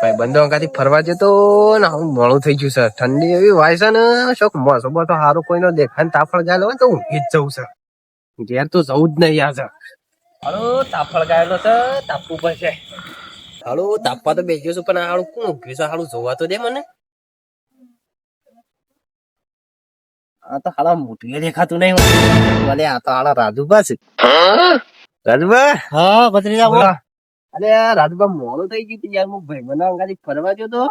ભાઈ બંધો અંગાથી ફરવા જતો ને હું મોડું થઈ ગયું છે ઠંડી એવી વાય છે ને શોખ મોસો તો સારું કોઈનો દેખાય ને તાફળ ગાયેલો હોય તો હું જ જવું સર. ઘેર તો જવું જ નહીં યાર સર. હાલો તાફળ ગાયેલો છે તાપવું પડશે. હાલો તાપવા તો બેસ્યો છું પણ હાલું કોણ ઊંઘ્યું છે? હાલું જોવા તો દે મને. આ તો હાલા મોટું દેખાતું નહીં ભલે આ તો હાલા રાજુભા છે. રાજુભા? હા ભત્રીજા બોલ. અરે આ રાજુબા મોડું થઈ ગયું યાર. હું ભાઈ મને અંગાથી ફરવા ગયો તો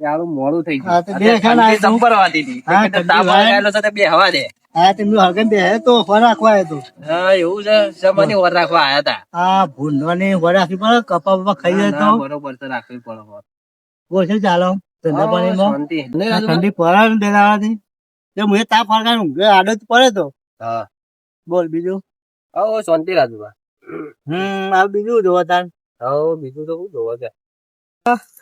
યાર મોડું થઈ ગયું. છે તે બે હવા દે. હા તમે હગન બે તો ફર રાખવા આવ્યો તો. હા એવું છે. રાખવા આયા ભૂંડવાની વર રાખી પડે કપા બપા ખાઈ જાય તો. બરોબર તો રાખવી પડે. બોલ શું ચાલો ધંધા આ રાજુબા? ઠંડી પડે ને દેલાવાથી તે મુએ તાપ ફરકાનું ઊંઘે આદત પડે તો. હા. બોલ બીજું? હા શાંતિ રાજુબા હમ આ બીજું જોવા તાન. હા બીજું તો શું જોવા છે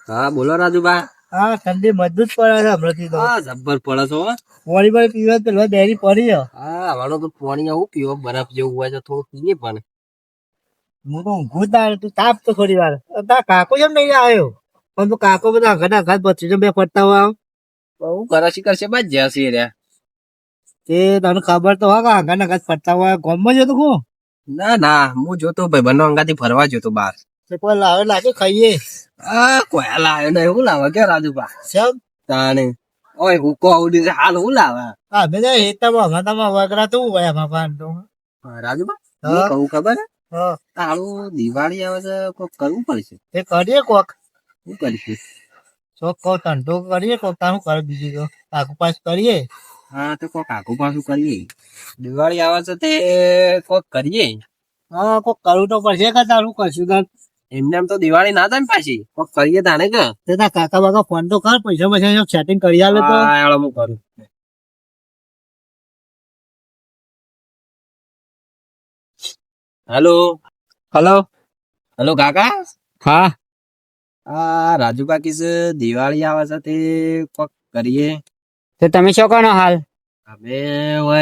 હા બોલો રાજુબા. હા ઠંડી મજબૂત પડે છે હમણાંથી તો. હા જબ્બર પડે છો હો. પાણી પાણી પીવા પેલા બેરી પડી હા હવાનો તો પાણી આવું પીવો બરફ જેવું હોય છે થોડું પીએ પણ. હું તો ઊંઘું ના તું તાપ તો થોડી વાર. તાર કાકો કેમ નહીં આવ્યો. પણ તું કાકો બધા ઘણા ઘાત બચી બે પડતા હોય બહુ કરાશી કરશે બાજ જ્યાં છે રે તે તને ખબર તો હોય કે આગળ ઘાત ફરતા હોય ગામમાં જતો હું ના ના હું જોતો ભાઈ બંને અંગાથી ફરવા જોતો બાર. કોઈ લાવે લાગે ખાઈએ? આ કોઈ લાવે ને એવું લાવે કે રાજુભા? સમ તાણે. ઓય હુકો આવડી છે હાલ હું લાવે? હા તો હેતામાં હમણાં વગરા તો હોય પાન તો. રાજુભા હું. કહું ખબર હે? હા. દિવાળી આવે છે કોક કરવું પડશે. તે કરીએ કોક. શું કરીશું? ચોક કહો ધંધો કરીએ કોક તારું કરે બીજું તો આગુ પાછું કરીએ? હા તો કોક આગુ પાછું કરીએ. દિવાળી આવે છે તે કોક કરીએ. હા કોક કરવું તો પડશે કે તારું કશું તાર. એમને એમ તો દિવાળી ના થાય પાછી. કોક કરીએ તાને કે? તે તાર કાકા બાકા ફોન તો કર પૈસા પૈસા સેટિંગ કરી આલે તો. હા એળો હું કરું. હેલો. હેલો. હેલો કાકા. હા. આ રાજુ કાકી છે દિવાળી આવે છે તે કોક કરીએ. તો તમે શું કરો હાલ? અમે હવે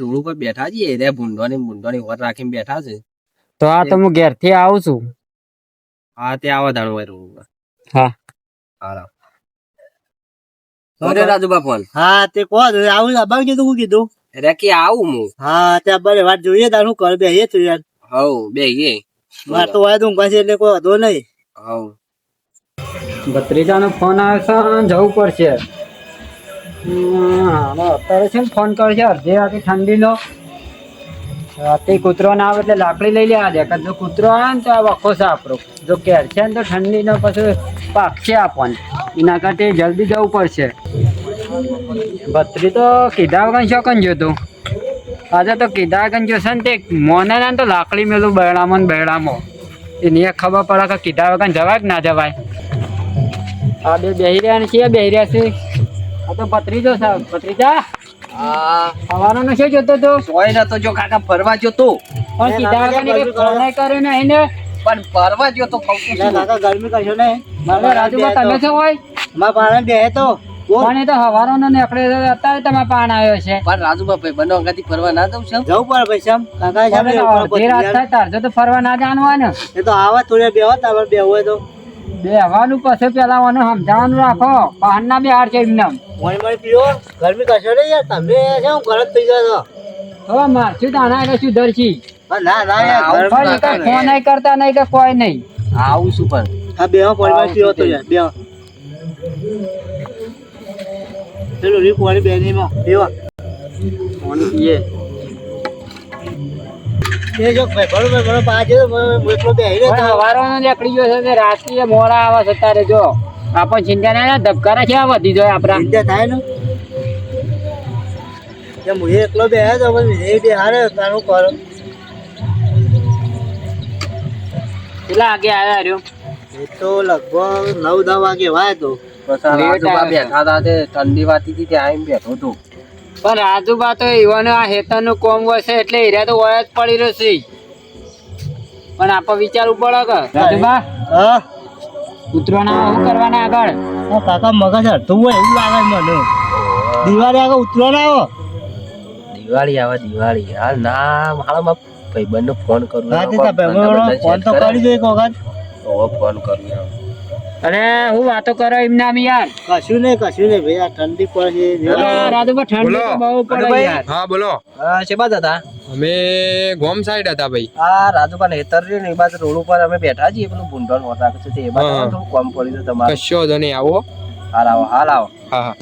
રોડ ઉપર બેઠા છીએ એટલે ભૂંડવાની ભૂંડવાની વર રાખીને બેઠા છે. તો આ તો હું ઘેરથી આવું છું. હા તે આવા ધાણ હોય રોડ ઉપર હા. હાલો. અરે રાજુબા ફોન? હા તે કહો આવું અબાવ કીધું હું કીધું? એટલે કે આવું હું? હા તે બરે વાત જોઈએ તારું કર બે એ તું યાર. હવ બે ગયે માર તો હોય તો ઊંઘા એટલે કોઈ વાંધો નહીં. હવ. ભત્રીજાનો ફોન આવે છે જવું પડશે. અત્યારે છે ને ફોન કરશે અડધી રાતે ઠંડીનો. રાતે કૂતરો ના આવે એટલે લાકડી લઈ લેવા દે જો કૂતરો આવે ને તો આ વખો સાપરો જો કેર છે ને તો ઠંડીનો પછી પાકશે આપણને એના કરતા જલ્દી જવું પડશે. ભત્રી તો કીધા વગર શું જોતું? આજે તો કીધા વગર જોશે ને તે મોને ને તો લાકડી મેલું બેડામાં ને બેડામાં. એની ખબર પડે કે કીધા વગર જવાય કે ના જવાય? આ બે બેહી રહ્યા છીએ બેહી રહ્યા છે. આ તો ભત્રીજો સાહેબ ભત્રીજા? સવારનો શું જોતો તો? સોય નતો જો કાકા ફરવા જતો પણ કીધા વગર ફોન કર્યો ને એને પણ ફરવા જો તો કહું છું કાકા ગરમી કરશો ને હવે રાજુમાં તમે છો હોય? મારા પાણી બે તો. પણ એ તો હવારો ને આપણે અત્યારે તમારે પાણ આવ્યો છે. પણ રાજુબા ભાઈ બનો અંગાથી ફરવા ના જવું છે? જવું પડે પૈસા કાકા પણ સામે તો રાત થાય તારજો તો ફરવા ના જાણવા હોય ને. એ તો આવા થોડે બે હોત તમારે બે હોય તો. બે હવાનું પછી પેલા મને સમજાવવાનું રાખો. બહારના બે હાર છે એમને. મળી મળી પીઓ. ગરમી કશો નહીં યાર. તમે શું ગરમ થઈ ગયો છો? હવે મારશું તાના કે શું ધરશી ના ના યાર પણ ફોન નહીં કરતા નહીં કે કોઈ નહીં. આવું શું પણ હા બે પોણી પીઓ તો યાર બે ચલો રી પાણી બે ની માં પીવા ફોન પીએ. એ જો ભાઈ બરોબર બરોબર આજે તો બે આવી પણ નીકળી ગયો છે રાત્રિએ મોડા આવે છે અત્યારે જો. આપણ ચિંતા ના ધબકારા છે વધી જાય આપણા. ચિંતા થાય ને? કે હું એકલો બે આવ્યો તો પછી એ બે હારે તારું કરો. કેટલા વાગે આવ્યા રહ્યો? એ તો લગભગ નવ દસ વાગે વાય તો. બેઠા હતા ઠંડી વાતી હતી ત્યાં આવીને બેઠો હતો. પણ રાજુબા તો ઈવન આ હેતરનું કોમ હોય છે એટલે એરિયા તો હોય જ પડી રહ્યો છે. પણ આપણે વિચારવું પડે કે. રાજુબા? હા? કૂતરો ના શું કરવાના આગળ? કાકા મગજ હરતું હોય એવું લાગે મને. દિવાળી આગળ ઉતરો ના આવો. દિવાળી આવે દિવાળી. હાલ ના હાલમાં ભાઈ બંને ફોન કરું. હા તે ભાઈ ફોન તો કરી દો એક વખત. હવે ફોન કરું. અરે હું વાતો કરો એમ નામ યાર. કશું નહીં કશું નહીં ભાઈ આ ઠંડી પડે રાજુભાઈ ઠંડી બહુ પડે યાર. હા બોલો. બાદ હતા અમે ગોમ સાઈડ હતા ભાઈ. આ રાજુભાઈ હેતર રહ્યો ને એ બાજુ રોડ ઉપર અમે બેઠા છીએ પેલું ભૂંડણ હોતા છે તે બાજુ થોડું કોમ પડ્યું તો તમારે. કશો તો નહીં આવો. હાલ આવો હાલ આવો. હા હા.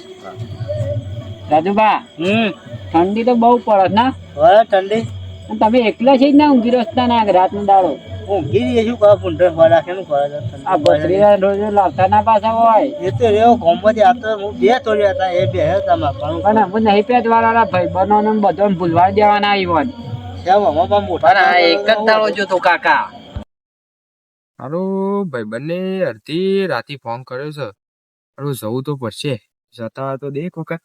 રાજુભા હમ. ઠંડી તો બહુ પડે ના? હવે ઠંડી? તમે એકલા છે જ ના ઊંઘી રસ્તા ના રાતનો દાડો? ઊંઘી રહીએ શું કરો ભૂંડર ફળ રાખે શું કરે આ બત્રીના રોજ લાવતા ના પાછા હોય. એ તો રેવો ગોમમાંથી આ હું બે તોડ્યા હતા એ બે હતા મારા પણ અમે નહીં પેટ વાળા ભાઈ બનો બધો ભૂલવા દેવાના આવી હોય પણ મોટા પણ આ એક જ દાડો જોતો કાકા. હારું ભાઈ બંને અડધી રાતે ફોન કર્યો છે. હારું જવું તો પડશે. જતા તો દેખ વખત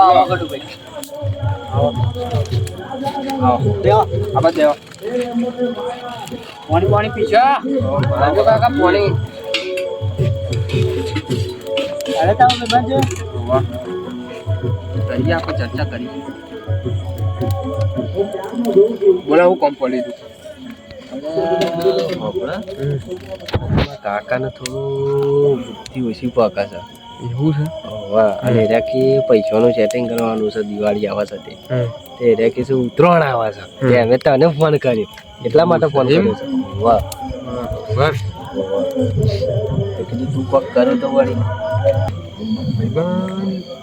આવો આવો પીશો રાજુ કાકા પોણી? કરીએ આપણે ચર્ચા કરી બોલા હું કોમ પડી કાકાને થોડું બુદ્ધિ ઓછી પાકા છે એવું છે અને કે પૈસાનું સેટિંગ કરવાનું છે દિવાળી આવે છે તે. તે એરા કે ઉત્તરાયણ આવે છે. તે અમે તને ફોન કર્યો. એટલા માટે ફોન કર્યો છે. વાહ. બસ. કીધું તું કોક કરો તો વળી.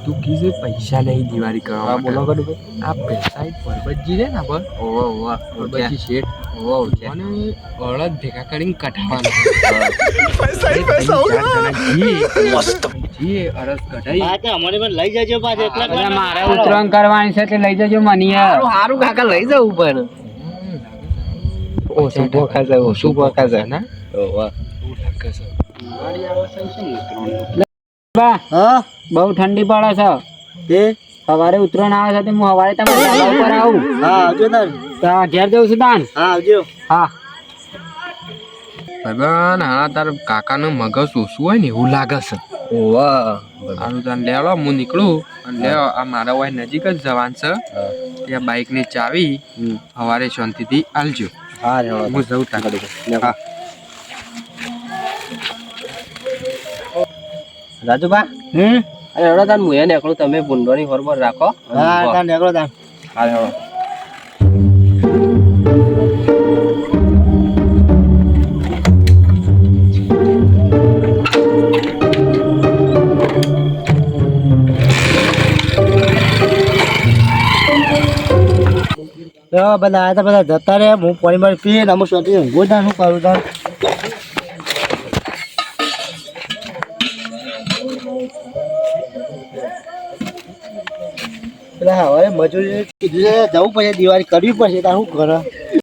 તું કીધું પૈસા નહીં દિવાળી કરવા હા બોલો કરું આ પૈસા પરબતજી છે ને પર ઓવા ઓવા પરબતજી શેઠ. ઓવા અને અડદ ભેગા કરીને કઢાવાના કઢાઈ. પણ લઈ જજો પાછા એટલે મારે ઉતરાણ કરવાની છે એટલે લઈ જજો મને યાર. સારું સારું કાકા લઈ જવું ઉપર ઓછું ઓછું ના? બહુ ઠંડી પડે છે. એ સવારે ઉતરણ આવે છે તો હું સવારે તમે ઉપર આવું. હા આવજો તાર. તો ઘેર જવું છું તાન? હા આવજો. હા. ભાઈબંધ હા તાર કાકાનું મગજ ઓછું હોય ને એવું લાગે છે. ઓવા સારું તાર લેવડો હું નીકળું. અને લેવો આ મારા વાય નજીક જ જવાન છે. ત્યાં બાઇકની ચાવી. સવારે શાંતિથી આલજો. હા હું જઉં તાર હા. રાજુબા હમ? અરે હેડો તાન મુએ નીકળું. તમે ભૂંડોની હોરબર રાખો. હા હા બધા આવ્યા બધા જતા રહે હું પાણી પાણી પીએ ને અમુક શાંતિ ઊંઘું ના શું કરું તાર? પેલા હવે મજૂરી જવું પડશે, દિવાળી કરવી પડશે, તાર શું કરે?